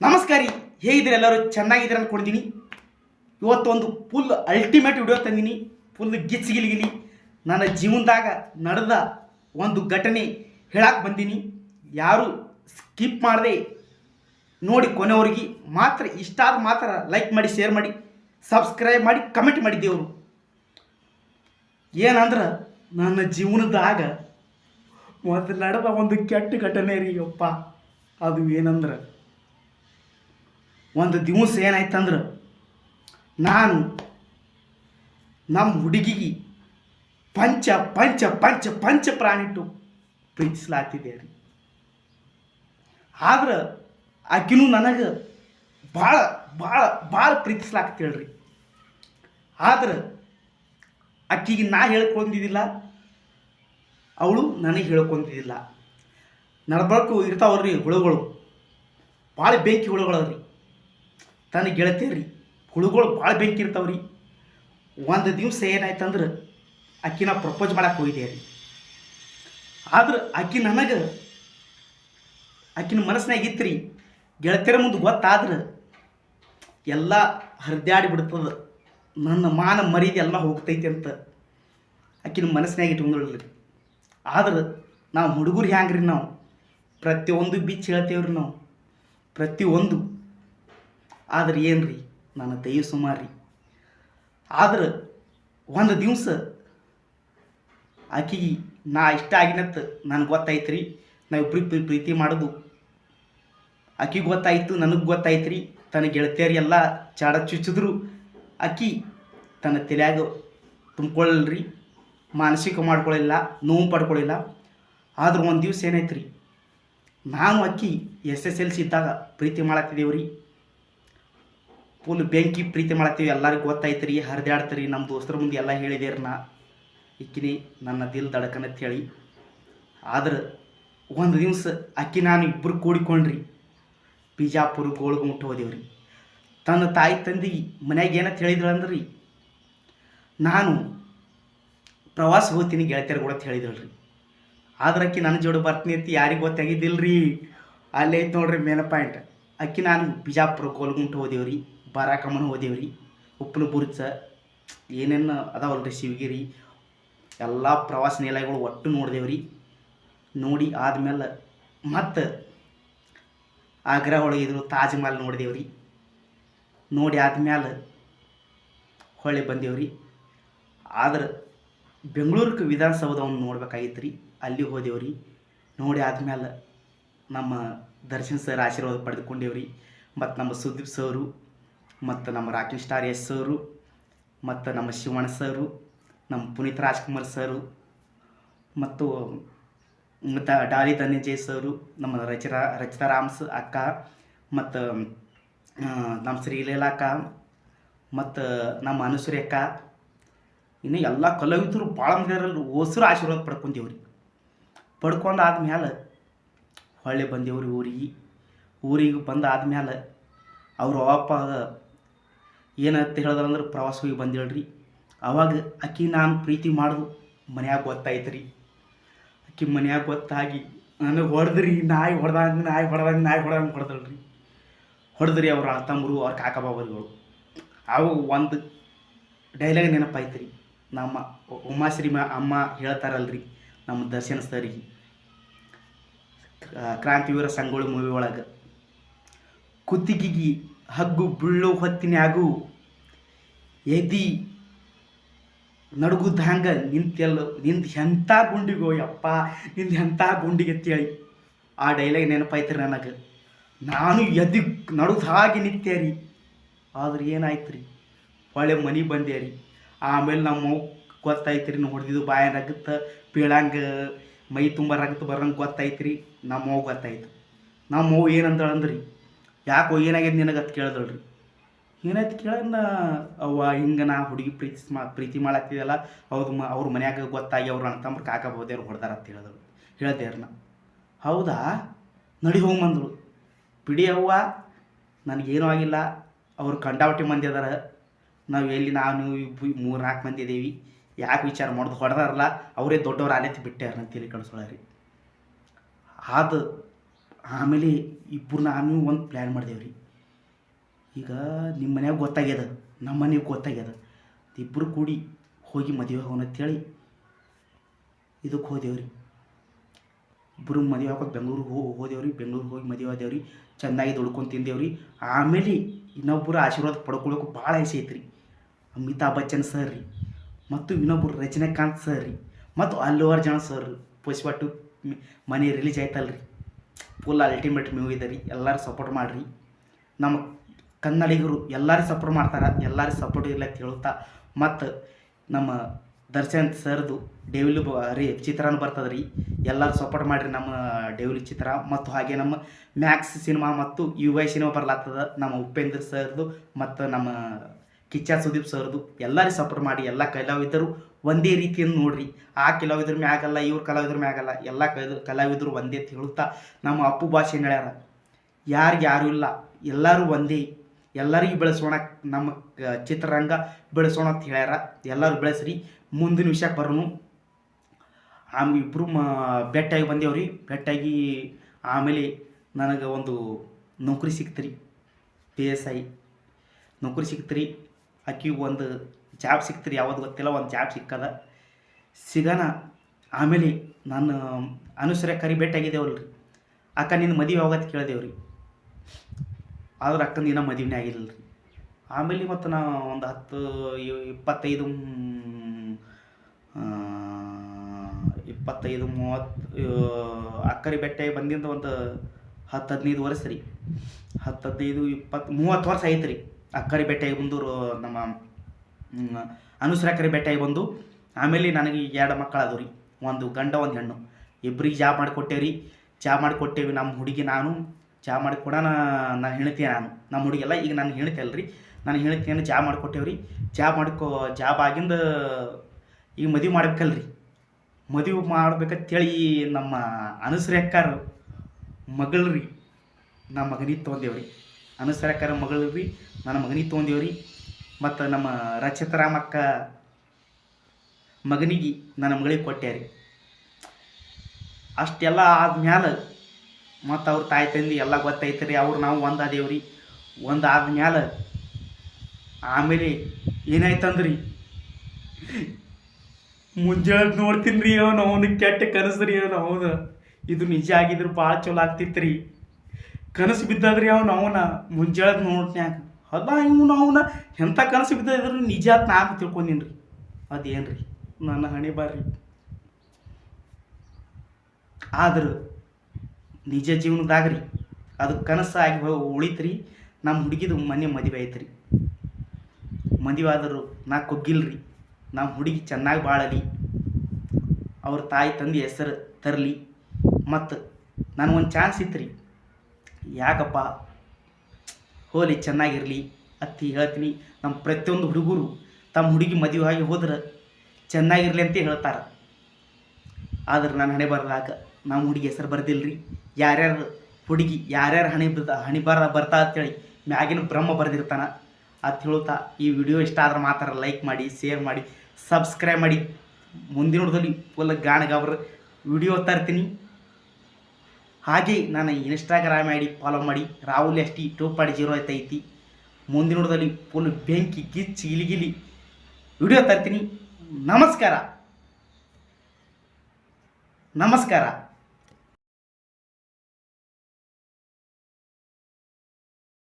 ನಮಸ್ಕಾರ. ಹೇಗಿದ್ದೀರಿ ಎಲ್ಲರೂ? ಚೆನ್ನಾಗಿದ್ದೀರ ಅಂದ್ಕೊಂಡಿದ್ದೀನಿ ಇವತ್ತೊಂದು ಫುಲ್ ಅಲ್ಟಿಮೇಟ್ ವಿಡಿಯೋ ತಂದೀನಿ. ಫುಲ್ ಗಿಚ್ಗಿಲಿಗಿಲಿ ನನ್ನ ಜೀವನದಾಗ ನಡೆದ ಒಂದು ಘಟನೆ ಹೇಳಕ್ಕೆ ಬಂದೀನಿ. ಯಾರು ಸ್ಕಿಪ್ ಮಾಡದೆ. ನೋಡಿ ಕೊನೆಯವ್ರಿಗೆ ಮಾತ್ರ ಇಷ್ಟ ಆದ ಮಾತ್ರ ಲೈಕ್ ಮಾಡಿ ಶೇರ್ ಮಾಡಿ ಸಬ್ಸ್ಕ್ರೈಬ್ ಮಾಡಿ ಕಮೆಂಟ್ ಮಾಡಿದ್ದೇವರು ಏನಂದ್ರೆ ನನ್ನ ಜೀವನದಾಗ ಒಂದು ನಡೆದ ಒಂದು ಕೆಟ್ಟ ಘಟನೆ ರೀ ಅಪ್ಪ ಅದು ಏನಂದ್ರೆ ಒಂದು ದಿವಸ ಏನಾಯ್ತಂದ್ರೆ, ನಾನು ನಮ್ಮ ಹುಡುಗಿಗೆ ಪಂಚ ಪಂಚ ಪಂಚ ಪಂಚ ಪ್ರಾಣಿಟ್ಟು ಪ್ರೀತಿಸ್ಲಾತಿದ್ದೆ ರೀ. ಆದ್ರೆ ಆಕಿನೂ ನನಗೆ ಭಾಳ ಭಾಳ ಭಾಳ ಪ್ರೀತಿಸ್ಲಾಕ್ತೇಳ್ರಿ ಆದ್ರೆ ಆಕಿಗೆ ನಾ ಹೇಳ್ಕೊಂಡಿದ್ದಿಲ್ಲ, ಅವಳು ನನಗೆ ಹೇಳ್ಕೊಂತಿದ್ದಿಲ್ಲ ನಡ್ಬಳಕು ಇರ್ತಾವಲ್ರಿ ಹುಳುಗಳು. ಭಾಳ ಬೆಂಕಿ ಹುಳುಗಳವ್ರಿ. ತನ್ನ ಗೆಳತಿಯರಿ ಹುಳುಗಳು ಭಾಳ ಬೆಂಕಿ ಇರ್ತಾವ್ರಿ ಒಂದು ದಿವಸ ಏನಾಯ್ತಂದ್ರೆ ಅಕ್ಕಿನ ಪ್ರಪೋಸ್ ಮಾಡಕ್ಕೆ ಹೋಗಿದ್ದೆ ರೀ. ಆದ್ರೆ ಆಕಿ ನನಗೆ ಆಕಿನ ಮನಸ್ಸಿನಾಗ ರೀ. ಗೆಳತಿಯರ ಮುಂದೆ ಗೊತ್ತಾದ್ರೆ ಎಲ್ಲ ಹರಿದಾಡಿ ಬಿಡ್ತದ. ನನ್ನ ಮಾನ ಮರ್ಯಾದೆ ಎಲ್ಲ ಹೋಗ್ತೈತಿ ಅಂತ ಆಕಿನ ಮನಸ್ಸಿನಾಗ ಇಟ್ಕೊಂಡ್ರಿ ಆದ್ರೆ ನಾವು ಹುಡುಗರು ಹ್ಯಾಂಗ್ರಿ ನಾವು? ಪ್ರತಿಯೊಂದು ಬಿಚ್ಚು ಹೇಳ್ತೇವ್ರಿ ನಾವು. ಪ್ರತಿಯೊಂದು ಆದ್ರೆ ಏನು ರೀ ನನ್ನ ದೈವ ಸುಮಾರಿ ಆದ್ರೆ ಒಂದು ದಿವಸ ಆಕಿಗೆ ನಾ ಇಷ್ಟ ಆಗಿನತ್ತ ನನಗೆ ಗೊತ್ತಾಯ್ತು ರೀ ನಾವಿಬ್ರಿಗೆ ಪ್ರೀತಿ ಮಾಡೋದು. ಆಕಿಗೆ ಗೊತ್ತಾಯ್ತು, ನನಗೆ ಗೊತ್ತಾಯ್ತ್ರಿ. ತನ್ನ ಗೆಳತಿಯರು ಎಲ್ಲ ಚಾಡ ಚುಚ್ಚಿದ್ರು. ಆಕಿ ತನ್ನ ತಲೆಯಾಗ ತುಂಬ್ಕೊಳ್ಳಲ್ರಿ ಮಾನಸಿಕ ಮಾಡ್ಕೊಳ್ಳಿಲ್ಲ ನೋವು ಪಡ್ಕೊಳ್ಳಿಲ್ಲ ಆದ್ರೆ ಒಂದು ದಿವಸ ಏನಾಯ್ತು ರೀ ನಾನು ಅಕ್ಕಿ ಎಸ್ ಎಸ್ ಎಲ್ ಸಿ ಇದ್ದಾಗ ಪ್ರೀತಿ ಮಾಡತ್ತಿದ್ದೇವೆ ರೀ ಫುಲ್ ಬೆಂಕಿ ಪ್ರೀತಿ ಮಾಡ್ತೀವಿ, ಎಲ್ಲರಿಗೂ ಗೊತ್ತಾಯ್ತು ರೀ ಹರಿದಾಡ್ತೀರಿ ನಮ್ಮ ದೋಸ್ತರ ಮುಂದೆ ಎಲ್ಲ ಹೇಳಿದೇರಿ ನಾ ಇಕ್ಕಿನಿ, ನನ್ನ ದಿಲ್ ದಡಕನ್ ಅಂತ ಹೇಳಿ. ಆದ್ರೆ ಒಂದು ದಿವಸ ಅಕ್ಕಿ ನಾನು ಇಬ್ಬರು ಕೂಡಿಕೊಂಡ್ರಿ. ಬಿಜಾಪುರ ಗೋಳ್ಗುಮುಟ್ಟ ಹೋದೇವ್ರಿ. ತನ್ನ ತಾಯಿ ತಂದಿ ಮನ್ಯಾಗ ಏನಂತ ಹೇಳಿದ್ರು ಅಂದ್ರಿ ನಾನು ಪ್ರವಾಸ ಹೋಗ್ತೀನಿ ಗೆಳತಿಯರ್ ಕೂಡ ಅಂತ ಹೇಳಿದಳ್ರಿ ಆದ್ರೆ ಅಕ್ಕಿ ನನ್ನ ಜೋಡಿ ಬರ್ತೀನಿ ಅಂತ ಯಾರಿಗೆ ರೀ ಅಲ್ಲೇ ಐತೆ ನೋಡ್ರಿ ಮೇನ ಪಾಯಿಂಟ್. ಅಕ್ಕಿ ನಾನು ಬಿಜಾಪುರ ಗೋಲ್ಗುಂಟು ಹೋದೇವ್ರಿ. ಬಾರಾಕಮ್ಮನ ಹೋದೇವ್ರಿ. ಉಪ್ಪನ ಬುರ್ಚ ಏನೇನು ಅದಾವಲ್ರಿ ಶಿವಗಿರಿ, ಎಲ್ಲ ಪ್ರವಾಸ ನಿಲಯಗಳು ಒಟ್ಟು ನೋಡಿದೇವ್ರಿ. ನೋಡಿ ಆದ್ಮೇಲೆ ಮತ್ತು ಆಗ್ರಾ ಒಳಗೆ ಇದ್ರು ತಾಜ್ ಮಹಲ್ ನೋಡಿದೇವ್ರಿ. ನೋಡಿ ಆದ್ಮೇಲೆ ಹೊಳ್ಳಿ ಬಂದೇವ್ರಿ. ಆದ್ರೆ ಬೆಂಗಳೂರಿಗೆ ವಿಧಾನಸೌಧವನ್ನು ನೋಡ್ಬೇಕಾಗಿತ್ತು ರೀ ಅಲ್ಲಿ ಹೋದೇವ್ರಿ. ನೋಡಿ ಆದ್ಮೇಲೆ ನಮ್ಮ ದರ್ಶನ್ ಸರ್ ಆಶೀರ್ವಾದ ಪಡೆದುಕೊಂಡೇವ್ರಿ. ಮತ್ತು ನಮ್ಮ ಸುದೀಪ್ ಸರು ಮತ್ತು ನಮ್ಮ ರಾಕಿಂಗ್ ಸ್ಟಾರ್ ಎಸ್ ಸರು, ಮತ್ತು ನಮ್ಮ ಶಿವಣ್ಣ ಸರು, ನಮ್ಮ ಪುನೀತ್ ರಾಜ್ಕುಮಾರ್ ಸರು, ಮತ್ತು ಮತ್ತು ಡಾಲಿ ಧನಂಜಯ್ ಸರು, ನಮ್ಮ ರಚಿತಾ ರಚಿತಾ ರಾಮ್ಸ್ ಅಕ್ಕ, ಮತ್ತು ನಮ್ಮ ಶ್ರೀಲೀಲ ಅಕ್ಕ, ಮತ್ತು ನಮ್ಮ ಅನುಶ್ರೀ ಅಕ್ಕ. ಇನ್ನು ಎಲ್ಲ ಕಲಾವಿದರು ಭಾಳ ಮಂದಿರಲ್ಲಿ ಹೊಸರು ಆಶೀರ್ವಾದ ಪಡ್ಕೊಂಡೇವ್ರಿ. ಪಡ್ಕೊಂಡು ಆದ್ಮೇಲೆ ಹೊಳ್ಳಿ ಬಂದೇವ್ರಿ ಊರಿಗೆ. ಊರಿಗೆ ಬಂದು ಆದ್ಮೇಲೆ ಅವ್ರ ಅಪ್ಪ ಏನಂತ ಹೇಳಿದ್ರಂದ್ರೆ ಪ್ರವಾಸ ಹೋಗಿ ಬಂದೇಳ್ರಿ ಅವಾಗ ಅಕ್ಕಿ ನಾನು ಪ್ರೀತಿ ಮಾಡೋದು ಮನ್ಯಾಗ ಗೊತ್ತಾಯ್ತು ರೀ ಅಕ್ಕಿ ಮನ್ಯಾಗ ಗೊತ್ತಾಗಿ ನನಗೆ ಹೊಡೆದ್ರಿ, ನಾಯಿ ಹೊಡೆದಂಗೆ ನಾಯಿ ಹೊಡೆದಂಗೆ ನಾಯಿ ಹೊಡೆದಂಗೆ ಹೊಡೆದಳ್ರಿ ಹೊಡೆದ್ರಿ ಅವ್ರ ಅಣ್ಣತಮ್ಮರು ಅವ್ರ ಕಾಕ ಬಾಬರುಗಳು. ಅವು ಒಂದು ಡೈಲಾಗ್ ನೆನಪಾಯ್ತು ರೀ ನಮ್ಮ ಉಮಾಶ್ರೀ ಅಮ್ಮ ಹೇಳ್ತಾರಲ್ರಿ ನಮ್ಮ ದರ್ಶನ ಸರಿಗೆ ಕ್ರಾಂತಿವೀರ ಸಂಗೊಳ್ಳಿ ಮೂವಿ ಒಳಗೆ. ಕುತ್ತಿಗೆಗಿ ಹಗ್ಗು ಬೀಳೋ ಹೊತ್ತಿನ್ಯಾಗು ಎದಿ ನಡುಗುದ ಹಂಗೆ ನಿಂತೆಲ್ಲ ನಿಂದು ಎಂಥ ಗುಂಡಿಗೋ ಯಪ್ಪ, ನಿಂದು ಎಂಥ ಗುಂಡಿಗೆ ಅಂತೇಳಿ ಆ ಡೈಲಾಗ್ ನೆನಪಾಯ್ತು ರೀ ನನಗೆ. ನಾನು ಎದಿ ನಡುದು ಹಾಗೆ ನಿಂತೆ ರೀ. ಆದ್ರೆ ಏನಾಯ್ತು ರೀ ಹೊಳೆ ಮನೆ ಬಂದೆ ರೀ. ಆಮೇಲೆ ನಮ್ಮ ಗೊತ್ತಾಯ್ತು ರೀ ನೋಡಿದ್ದು ಬಾಯ ರಗತ್ತ ಬೀಳಂಗ, ಮೈ ತುಂಬ ರಗತ್ ಬರಂಗೆ ಗೊತ್ತಾಯ್ತು ರೀ ನಮ್ಮ ಮಗು ಗೊತ್ತಾಯ್ತು. ನಮ್ಮ ಏನಂದಳಂದ್ರಿ? ಯಾಕೋ ಏನಾಗ್ಯದ ನಿನಗೆ ಅದು ಕೇಳಿದಳ್ರಿ ಏನಾಯ್ತು ಕೇಳನ್ನ? ಅವ್ವ, ಹಿಂಗೆ ನಾ ಹುಡುಗಿ ಪ್ರೀತಿ ಮಾ ಪ್ರೀತಿ ಮಾಡತ್ತಿದಲ್ಲ ಅವ್ರು ಮ, ಅವ್ರ ಮನ್ಯಾಗ ಗೊತ್ತಾಗಿ ಅವ್ರು ಅಣ್ಣ ತಮ್ಮ ಕಾಕ ಬೋದೇವ್ರು ಹೊಡೆದಾರ ಅಂತ ಹೇಳಿದಳು ಹೇಳ್ದೇವ್ರ ನಾ ಹೌದಾ? ನಡಿ ಹೋಗಿ ಬಂದಳು ಬಿಡಿ ಅವ್ವ, ನನಗೇನೂ ಆಗಿಲ್ಲ. ಅವ್ರು ಕಂಡಾವಟಿ ಮಂದಿ ಅದಾರ. ನಾವು ಎಲ್ಲಿ ನಾನು ಮೂರು ನಾಲ್ಕು ಮಂದಿ ಇದ್ದೀವಿ ಯಾಕೆ ವಿಚಾರ ಮಾಡೋದು ಹೊಡೆದಾರಲ್ಲ, ಅವರೇ ದೊಡ್ಡವ್ರು ಆನೆತ್ತಿ ಬಿಟ್ಟಾರ ಅಂತೇಳಿ ಕಳಿಸೋಳ ರೀ ಅದು ಆಮೇಲೆ ಇಬ್ಬರು ನಾನು ಒಂದು ಪ್ಲ್ಯಾನ್ ಮಾಡ್ದೇವ್ರಿ. ಈಗ ನಿಮ್ಮ ಮನ್ಯಾಗ ಗೊತ್ತಾಗ್ಯದ ನಮ್ಮ ಮನೆಗೆ ಗೊತ್ತಾಗ್ಯದ. ಇಬ್ಬರು ಕೂಡಿ ಹೋಗಿ ಮದುವೆ ಹೋಗೋಣ ಅಂತೇಳಿ ಇದಕ್ಕೆ ಹೋದೇವ್ರಿ. ಇಬ್ಬರು ಮದುವೆ ಹಾಕೋಕೆ ಬೆಂಗ್ಳೂರಿಗೆ ಹೋಗಿ ಹೋದೇವ್ರಿ, ಬೆಂಗಳೂರಿಗೆ ಹೋಗಿ ಮದುವೆ ಆದೇವ್ರಿ. ಚೆನ್ನಾಗಿ ದುಡ್ಕೊಂಡು ತಿಂದೇವ್ರಿ. ಆಮೇಲೆ ಇನ್ನೊಬ್ಬರು ಆಶೀರ್ವಾದ ಪಡ್ಕೊಳ್ಳೋಕೆ ಭಾಳ ಆಸೆ ಐತ್ರಿ. ಅಮಿತಾಬ್ ಬಚ್ಚನ್ ಸರ್ ರೀ ಮತ್ತು ಇನ್ನೊಬ್ಬರು ರಜನಿಕಾಂತ್ ಸರ್ ರೀ ಮತ್ತು ಅಲ್ಲು ಜನ ಸರ್ ಪುಷ್ಪ ಮನೆ ರಿಲೀಜ್ ರಿಲೀಸ್ ಆಯ್ತಲ್ರಿ. ಫುಲ್ ಅಲ್ಟಿಮೇಟ್ ಮೂವಿ ಇದೆ ರೀ ಎಲ್ಲರೂ ಸಪೋರ್ಟ್ ಮಾಡಿರಿ. ನಮ್ಮ ಕನ್ನಡಿಗರು ಎಲ್ಲರೂ ಸಪೋರ್ಟ್ ಮಾಡ್ತಾರೆ, ಎಲ್ಲರೂ ಸಪೋರ್ಟ್ ಇರಲಿ ಅಂತ ಹೇಳುತ್ತಾ. ಮತ್ತು ನಮ್ಮ ದರ್ಶನ್ ಸರ್ದು ಡೇವಿಲು ರೀ ಚಿತ್ರನ ಬರ್ತದೆ ರೀ ಎಲ್ಲರೂ ಸಪೋರ್ಟ್ ಮಾಡಿರಿ ನಮ್ಮ ಡೇವಿಲು ಚಿತ್ರ. ಮತ್ತು ಹಾಗೆ ನಮ್ಮ ಮ್ಯಾಕ್ಸ್ ಸಿನಿಮಾ ಮತ್ತು ಯು ವೈ ಸಿನಿಮಾ ಬರಲಾಗ್ತದ ನಮ್ಮ ಉಪೇಂದ್ರ ಸರ್ದು ಮತ್ತು ನಮ್ಮ ಕಿಚ್ಚ ಸುದೀಪ್ ಸರ್ದು ಎಲ್ಲರೂ ಸಪೋರ್ಟ್ ಮಾಡಿ, ಎಲ್ಲ ಕಲಾವಿದರು ಒಂದೇ ರೀತಿಯನ್ನು ನೋಡ್ರಿ. ಆ ಕಲಾವಿದ್ರ ಮ್ಯಾಗಲ್ಲ, ಇವ್ರ ಕಲಾವಿದ್ರ ಮ್ಯಾಗಲ್ಲ, ಎಲ್ಲ ಕಲ ಕಲಾವಿದರು ಒಂದೇ ಅಂತ ಹೇಳುತ್ತಾ ನಮ್ಮ ಅಪ್ಪು ಭಾಷೆ ಹೇಳ್ಯಾರ ಯಾರಿಗೆ ಯಾರು ಇಲ್ಲ, ಎಲ್ಲರೂ ಒಂದೇ. ಎಲ್ಲರಿಗೂ ಬೆಳೆಸೋಣ ನಮ್ಮ ಚಿತ್ರರಂಗ ಬೆಳೆಸೋಣ ಅಂತ ಹೇಳ್ಯಾರ. ಎಲ್ಲರೂ ಬೆಳೆಸ್ರಿ, ಮುಂದಿನ ವಿಷಯಕ್ಕೆ ಬರೋನು. ಆಮ್ ಇಬ್ಬರು ಮ ಬೆಟ್ಟಾಗಿ ಬಂದೇವ್ರಿ. ಬೆಟ್ಟಾಗಿ ಆಮೇಲೆ ನನಗೆ ಒಂದು ನೌಕರಿ ಸಿಕ್ತ್ರಿ. P S I. ನೌಕರಿ ಸಿಕ್ತ್ರಿ. ಆಕಿ ಒಂದು ಜಾಬ್ ಸಿಗ್ತದೆ ಯಾವ್ದು ಗೊತ್ತಿಲ್ಲ, ಒಂದು ಜಾಬ್ ಸಿಕ್ಕದ. ಸಿಗೋಣ ಆಮೇಲೆ ನಾನು ಅನುಸರ ಕರಿ ಭೇಟಿಯಾಗಿದ್ದೇವಲ್ರಿ ಅಕ್ಕ ನಿನ್ನ ಮದುವೆ ಯಾವಾಗ ಕೇಳಿದೇವ್ರಿ? ಆದ್ರೆ ಅಕ್ಕನ ದಿನ ಮದುವೆನೇ ಆಗಿಲ್ಲ ರೀ ಆಮೇಲೆ ಮತ್ತು ನಾ ಒಂದು ಹತ್ತು, ಇಪ್ಪತ್ತೈದು ಇಪ್ಪತ್ತೈದು, ಮೂವತ್ತು ಅಕ್ಕರಿ ಬೆಟ್ಟ ಬಂದಿಂದ ಒಂದು ಹತ್ತು ಹದಿನೈದು ವರ್ಷ ರೀ. ಹತ್ತು ಹದಿನೈದು, ಇಪ್ಪತ್ತು, ಮೂವತ್ತು ವರ್ಷ ಐತೆ ರೀ ಅಕ್ಕರಿ ಬೆಟ್ಟ ಬಂದರು ನಮ್ಮ ಅನುಸರಾಕರಿ ಭೇಟಿಯಾಗಿ ಬಂದು, ಆಮೇಲೆ ನನಗೆ ಎರಡು ಮಕ್ಕಳು ರೀ. ಒಂದು ಗಂಡ, ಒಂದು ಹೆಣ್ಣು. ಇಬ್ಬರಿಗೆ ಜಾಬ್ ಮಾಡಿಕೊಟ್ಟೇವ್ರಿ. ಚಾ ಮಾಡಿಕೊಟ್ಟೇವಿ ನಮ್ಮ ಹುಡುಗಿ ನಾನು. ಚಾ ಮಾಡಿ ಕೂಡ ನಾನು ಹೇಳ್ತೀನಿ ನಾನು. ನಮ್ಮ ಹುಡುಗಿಯಲ್ಲ ಈಗ ನಾನು ಹೇಳ್ತೆ ಅಲ್ರಿ. ನಾನು ಹೇಳ್ತೀನಿ ಜಾಬ್ ಮಾಡಿಕೊಟ್ಟೇವ್ರಿ. ಜಾಬ್ ಮಾಡ್ಕೊ ಜಾಬ್ ಆಗಿಂದ ಈಗ ಮದುವೆ ರೀ ಮದುವೆ ಮಾಡ್ಬೇಕಂತೇಳಿ ನಮ್ಮ ಅನುಸರಕ್ಕಾರ ಮಗಳು ರೀ. ನಮ್ಮ ಮಗನಿಗೆ ತೊಗೊಂಡೇವ್ರಿ. ಅನುಸರಕ್ಕಾರ ಮಗಳು ರೀ. ನನ್ನ ಮಗನಿಗೆ ತೊಗೊಂಡೇವ್ರಿ. ಮತ್ತು ನಮ್ಮ ರಚಿತರಾಮಕ್ಕ ಮಗನಿಗೆ ನನ್ನ ಮಗಳಿಗೆ ಕೊಟ್ಟ್ಯಾರಿ. ಅಷ್ಟೆಲ್ಲ ಆದ್ಮ್ಯಾಲೆ ಮತ್ತು ಅವ್ರ ತಾಯಿ ತಂದೆ ಎಲ್ಲ ಗೊತ್ತೈತೆ ರೀ ಅವ್ರು ನಾವು ಒಂದು ಅದೇವ್ರಿ. ಒಂದು ಆದ್ಮ್ಯಾಲೆ ಆಮೇಲೆ ಏನಾಯ್ತಂದ್ರಿ? ಮುಂಜಾನೆ ನೋಡ್ತೀನಿ ರೀ ಅವನು ಅವನಿಗೆ ಕೆಟ್ಟ ಕನಸು ರೀ ಅವನು ಅವನು. ಇದು ನಿಜ ಆಗಿದ್ರು ಭಾಳ ಚಲೋ ಆಗ್ತಿತ್ತು ರೀ ಕನಸು ಬಿದ್ದದ್ರಿ ಅವನು, ಅವನ ಮುಂಜಾನೆ ನೋಡ್ನ್ಯಾಗ. ಅದ ಇವನು ಅವನ ಎಂಥ ಕನಸು ಬಿದ್ದಿದ್ರು ನಿಜ ಅಂತ ನಾನು ತಿಳ್ಕೊಂಡೀನಿ ಅದೇನು ರೀ ನನ್ನ ಹಣೆ ಬಾರಿ ಆದ್ರೆ ನಿಜ ಜೀವನದಾಗ ರೀ ಅದು ಕನಸಾಗಿ ಉಳಿತ್ರಿ. ನಮ್ಮ ಹುಡುಗಿದು ಮನೆ ಮದುವೆ ಐತ್ರಿ ಮದುವೆ ಆದರೂ ನಾ ಕೊಗ್ಗಿಲ್ರಿ ನಮ್ಮ ಹುಡುಗಿ ಚೆನ್ನಾಗಿ ಬಾಳಲಿ. ಅವ್ರ ತಾಯಿ ತಂದೆ ಹೆಸರು ತರಲಿ. ಮತ್ತು ನನಗೊಂದು ಚಾನ್ಸ್ ಇತ್ತು ರೀ ಯಾಕಪ್ಪ? ಹೋಲಿ ಚೆನ್ನಾಗಿರಲಿ, ಅತ್ತಿ ಹೇಳ್ತೀನಿ ನಮ್ಮ ಪ್ರತಿಯೊಂದು ಹುಡುಗರು ತಮ್ಮ ಹುಡುಗಿ ಮದುವೆ ಆಗಿ ಹೋದ್ರೆ ಚೆನ್ನಾಗಿರಲಿ ಅಂತ ಹೇಳ್ತಾರೆ. ಆದ್ರೆ ನಾನು ಹಣೆ ಬರ್ದಾಗ ನಮ್ಮ ಹುಡುಗಿ ಹೆಸರು ಬರ್ದಿಲ್ರಿ. ಯಾರ್ಯಾರು ಹುಡುಗಿ, ಯಾರ್ಯಾರು ಹಣೆ ಬರ್ದ ಹಣೆ ಬರ, ಬರ್ತಾ ಅಂತೇಳಿ ಮ್ಯಾಗಿನ ಬ್ರಹ್ಮ ಬರೆದಿರ್ತಾನೆ. ಅಂತ ಹೇಳುತ್ತಾ ಈ ವಿಡಿಯೋ ಇಷ್ಟ ಆದ್ರೆ ಮಾತ್ರ ಲೈಕ್ ಮಾಡಿ, ಶೇರ್ ಮಾಡಿ, ಸಬ್ಸ್ಕ್ರೈಬ್ ಮಾಡಿ. ಮುಂದಿನ ಫುಲ್ ಗಾಣಗಾಬ್ರ ವಿಡಿಯೋ ತರ್ತೀನಿ. ಹಾಗೆ ನಾನು ಇನ್ಸ್ಟಾಗ್ರಾಮ್ ಐ ಡಿ ಫಾಲೋ ಮಾಡಿ Rahul S T two point zero ಐತಿ. ಮುಂದಿನದಲ್ಲಿ ಫುಲ್ ಬೆಂಕಿ, ಗಿಚ್ಚಿ ಇಲಿಗಿಲಿ ವಿಡಿಯೋ ತರ್ತೀನಿ. ನಮಸ್ಕಾರ. ನಮಸ್ಕಾರ.